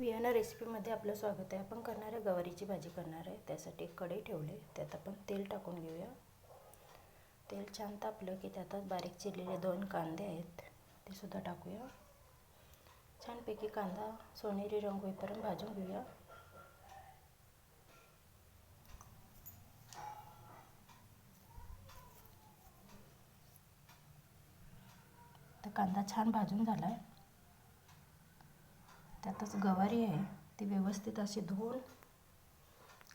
Vienna रेसिपीमध्ये आपलं स्वागत आहे. आपण करणार आहे गवारीची भाजी करणार आहे. त्यासाठी एक कढई ठेवले त्यात आपण तेल टाकून घेऊया. तेल छान तापलं की त्यातच बारीक चिरलेले दोन कांदे आहेत ते सुद्धा टाकूया. छानपैकी कांदा सोनेरी रंग होईपर्यंत भाजून घेऊया. तर कांदा छान भाजून झाला आहे त्यातच गवारी आहे. ती व्यवस्थित अशी धुवून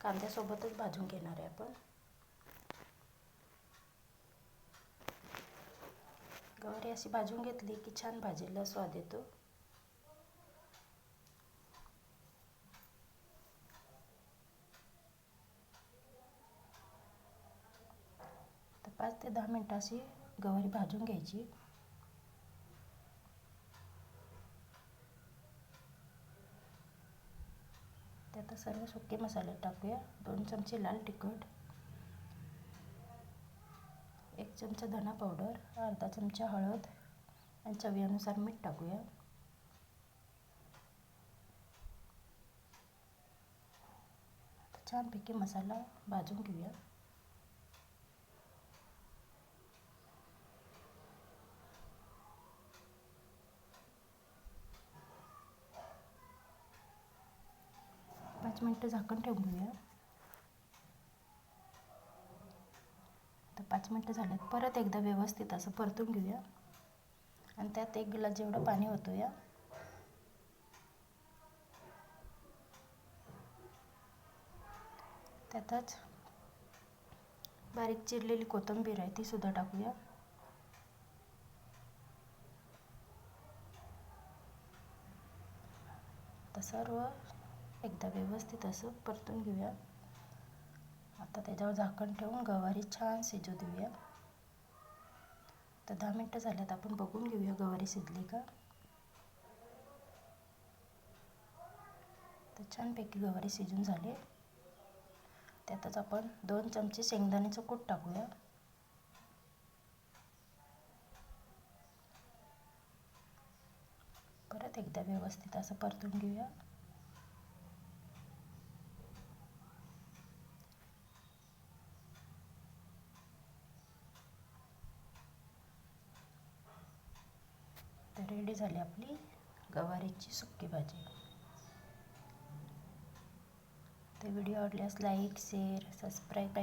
कांद्यासोबतच भाजून घेणार आहे आपण. गवारी अशी भाजून घेतली की छान भाजीला स्वाद येतो. तर पाच ते दहा मिनटं अशी गवारी भाजून घ्यायची. आता सर्व सुके मसाले टाकूया. दोन चमचे लाल तिखट. एक चमचा धना पावडर अर्धा चमचा हळद आणि चवीनुसार मीठ टाकूया. छानपैकी मसाला भाजून घेऊया. पाच मिनटं झाकण ठेवून घेऊया तर पाच मिनटं झाल्यात परत एकदा व्यवस्थित असं परतून घेऊया. आणि त्यात एक गिलास जेवढं पाणी होतो या त्यातच बारीक चिरलेली कोथिंबीर आहे ती सुद्धा टाकूया. तर सर्व एकदा व्यवस्थित असं परतून घेऊया. आता त्याच्यावर झाकण ठेवून गवारी छान शिजू देऊया. तर दहा मिनटं झाल्यात आपण बघून घेऊया गवारी शिजली का. तर छानपैकी गवारी शिजून झाली. त्यातच आपण दोन चमचे शेंगदाण्याचं कूट टाकूया. परत एकदा व्यवस्थित असं परतून घेऊया तर रेडी झाली आपली गवारीची सुक्की भाजी. तर व्हिडिओ आवडल्यास लाईक शेअर सबस्क्राईब